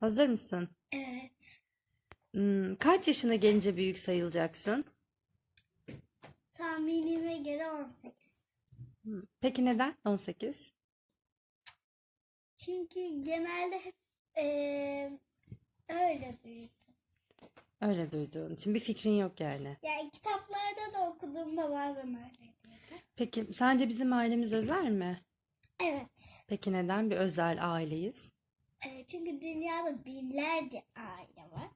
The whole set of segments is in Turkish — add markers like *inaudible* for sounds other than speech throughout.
Hazır mısın? Evet. Hmm, kaç yaşına gelince büyük sayılacaksın? Tahminime göre 18. Hmm, Peki neden 18? Çünkü genelde hep eee, öyle büyüdüm. Öyle duyduğun için bir fikrin yok yani. Yani kitaplarda da okuduğumda bazen öyleydi. Peki sence bizim ailemiz özel mi? Evet. Peki neden bir özel aileyiz? Eee, çünkü dünyada binlerce aile var.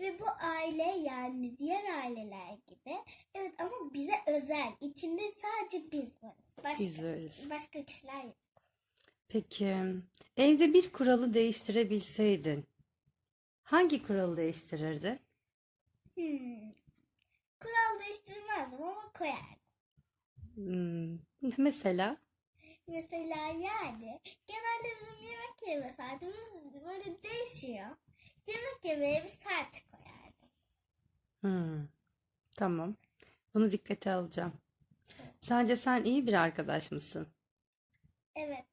Ve bu aile yani diğer aileler gibi. Evet ama bize özel. İçinde sadece biz varız. Başka, Biz varız. başka kişiler yok. Peki evde bir kuralı değiştirebilseydin hangi kuralı değiştirirdin? Hmm. Kural değiştirmezdim ama koyardım. Hmm, mesela Mesela yani genelde bizim yemek yeme saatimiz böyle değişiyor. Yemek yemeye bir saat koyardım. Hmm, tamam. Bunu dikkate alacağım. Sence sen iyi bir arkadaş mısın? Evet.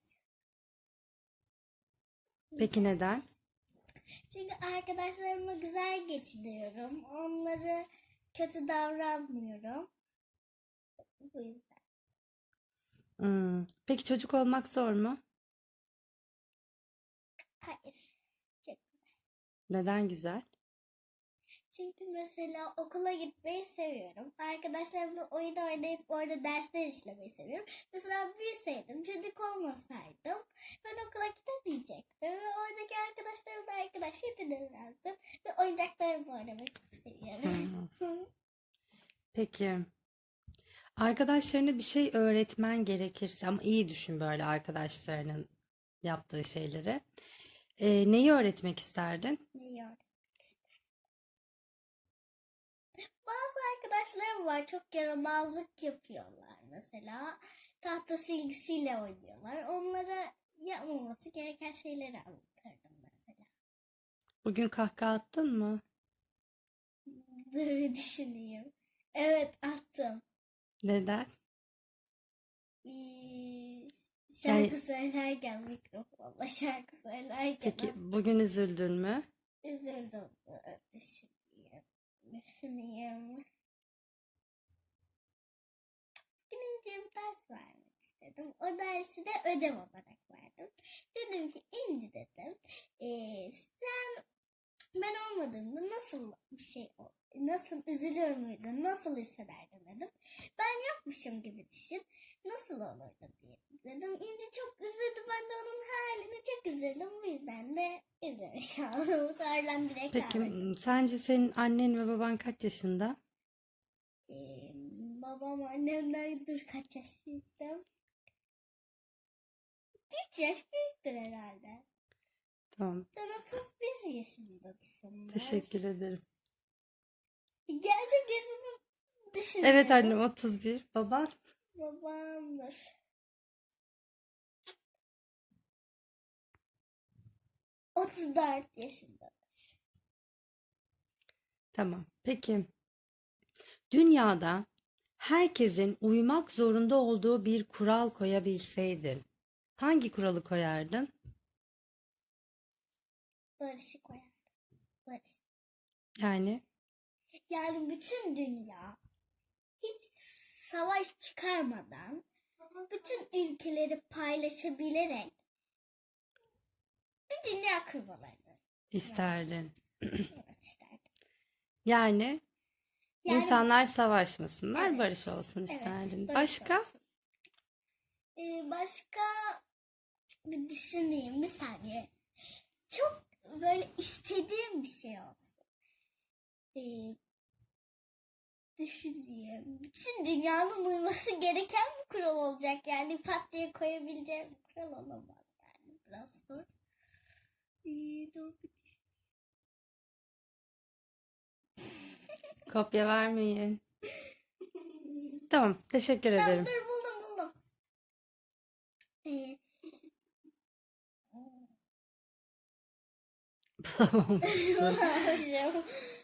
Peki neden? Çünkü arkadaşlarımla güzel geçiniyorum. Onları kötü davranmıyorum. Bu yüzden. Hmm, Peki çocuk olmak zor mu? Hayır. Çok Neden güzel? Çünkü mesela okula gitmeyi seviyorum. Arkadaşlarımla oyun oynayıp orada dersler işlemeyi seviyorum. Mesela büyüseydim, çocuk olmasaydım ben okula gidemeyecektim. Ve oradaki arkadaşlarımla arkadaş edinemezdim. Ve oyuncaklarımla oynamayı çok seviyorum. Peki arkadaşlarına bir şey öğretmen gerekirse ama iyi düşün böyle arkadaşlarının yaptığı şeyleri. Ee, neyi öğretmek isterdin? Neyi öğretmek isterdim? Bazı arkadaşlarım var çok yaramazlık yapıyorlar mesela. Tahta silgisiyle oynuyorlar. Onlara yapmaması gereken şeyleri anlatırdım mesela. Bugün kahkaha attın mı? Bir düşüneyim. Evet attım. Neden? Ee, şarkı söylerken mikrofonla şarkı söylerken Peki bugün üzüldün mü? üzüldüm. Düşüneyim. Düşüneyim. Bugün bir ders vermek istedim. O dersi de ödev olarak verdim. Dedim ki İnci dedim. ee, sen ben olmadığımda nasıl bir şey ol- nasıl üzülür müydün, nasıl hissederdin dedim. Ben yapmışım gibi düşün. Nasıl olurdu diye dedim. İnci çok üzüldü. Ben de onun haline çok üzüldüm. Bu yüzden de üzülmüş *laughs* oldum. Sonradan direkt Peki ağladım. sence senin annen ve baban kaç yaşında? Ee, babam annemden dur kaç yaşındayım? 3 yaş büyüktür herhalde. Tamam. Sen 31 yaşındasın. Teşekkür ederim. Gerçek yaşını düşünüyorum. Evet annem 31. Baban? Babamdır. Otuz dört yaşında. Tamam. Peki dünyada herkesin uymak zorunda olduğu bir kural koyabilseydin hangi kuralı koyardın? Barış'ı koyardım. Barış. Yani Yani bütün dünya hiç savaş çıkarmadan bütün ülkeleri paylaşabilerek bir dünya kurmalarını isterdin. evet isterdim. Yani Yani insanlar savaşmasınlar, Evet, barış olsun evet, isterdin. barış Başka? olsun. Ee, başka bir düşüneyim bir saniye. Çok böyle istediğim bir şey olsun. Ee, düşüneyim. Bütün dünyanın uyması gereken bir kural olacak. Yani pat diye koyabileceğim bir kural olamaz yani. Biraz zor. Ee, Kopya vermeyin. *laughs* Tamam, teşekkür Tamam, ederim. dur buldum buldum. Ee, *laughs* bulamamışım. *laughs*